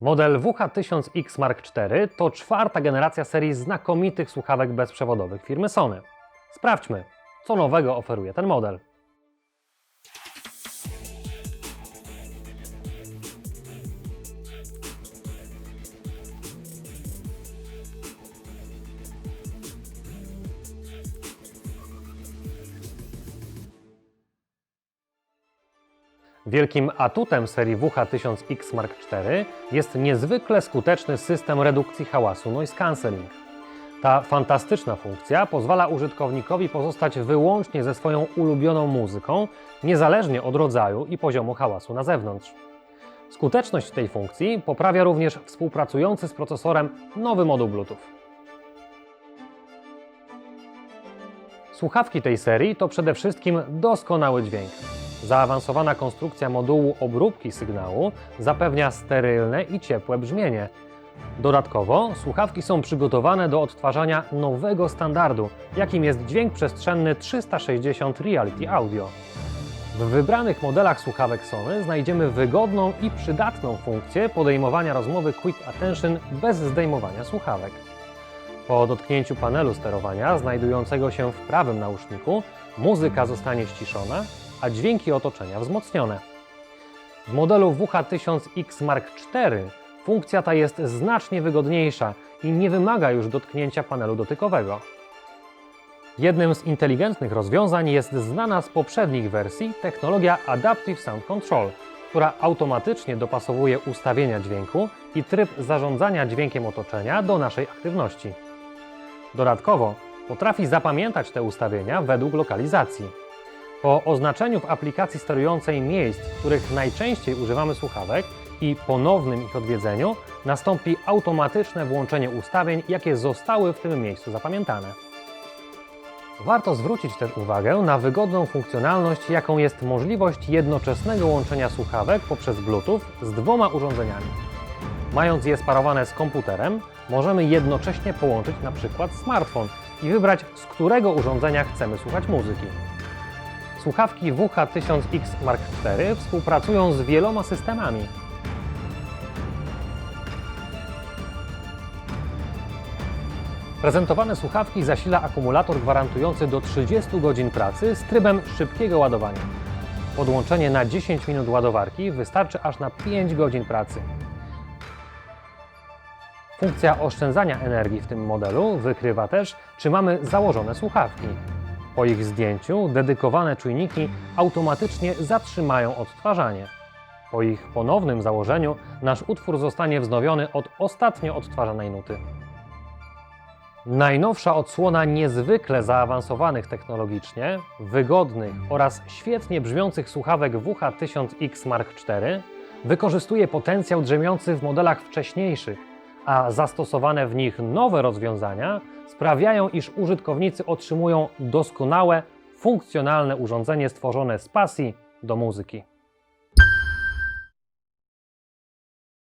Model WH-1000X Mark IV to czwarta generacja serii znakomitych słuchawek bezprzewodowych firmy Sony. Sprawdźmy, co nowego oferuje ten model. Wielkim atutem serii WH-1000X Mark IV jest niezwykle skuteczny system redukcji hałasu noise cancelling. Ta fantastyczna funkcja pozwala użytkownikowi pozostać wyłącznie ze swoją ulubioną muzyką, niezależnie od rodzaju i poziomu hałasu na zewnątrz. Skuteczność tej funkcji poprawia również współpracujący z procesorem nowy moduł Bluetooth. Słuchawki tej serii to przede wszystkim doskonały dźwięk. Zaawansowana konstrukcja modułu obróbki sygnału zapewnia sterylne i ciepłe brzmienie. Dodatkowo słuchawki są przygotowane do odtwarzania nowego standardu, jakim jest dźwięk przestrzenny 360 Reality Audio. W wybranych modelach słuchawek Sony znajdziemy wygodną i przydatną funkcję podejmowania rozmowy Quick Attention bez zdejmowania słuchawek. Po dotknięciu panelu sterowania znajdującego się w prawym nauszniku muzyka zostanie ściszona, a dźwięki otoczenia wzmocnione. W modelu WH-1000X Mark IV funkcja ta jest znacznie wygodniejsza i nie wymaga już dotknięcia panelu dotykowego. Jednym z inteligentnych rozwiązań jest znana z poprzednich wersji technologia Adaptive Sound Control, która automatycznie dopasowuje ustawienia dźwięku i tryb zarządzania dźwiękiem otoczenia do naszej aktywności. Dodatkowo potrafi zapamiętać te ustawienia według lokalizacji. Po oznaczeniu w aplikacji sterującej miejsc, w których najczęściej używamy słuchawek i ponownym ich odwiedzeniu, nastąpi automatyczne włączenie ustawień, jakie zostały w tym miejscu zapamiętane. Warto zwrócić też uwagę na wygodną funkcjonalność, jaką jest możliwość jednoczesnego łączenia słuchawek poprzez Bluetooth z dwoma urządzeniami. Mając je sparowane z komputerem, możemy jednocześnie połączyć na przykład smartfon i wybrać, z którego urządzenia chcemy słuchać muzyki. Słuchawki WH-1000X Mark IV współpracują z wieloma systemami. Prezentowane słuchawki zasila akumulator gwarantujący do 30 godzin pracy z trybem szybkiego ładowania. Podłączenie na 10 minut ładowarki wystarczy aż na 5 godzin pracy. Funkcja oszczędzania energii w tym modelu wykrywa też, czy mamy założone słuchawki. Po ich zdjęciu dedykowane czujniki automatycznie zatrzymają odtwarzanie. Po ich ponownym założeniu nasz utwór zostanie wznowiony od ostatnio odtwarzanej nuty. Najnowsza odsłona niezwykle zaawansowanych technologicznie, wygodnych oraz świetnie brzmiących słuchawek WH-1000X Mark IV wykorzystuje potencjał drzemiący w modelach wcześniejszych, a zastosowane w nich nowe rozwiązania sprawiają, iż użytkownicy otrzymują doskonałe, funkcjonalne urządzenie stworzone z pasji do muzyki.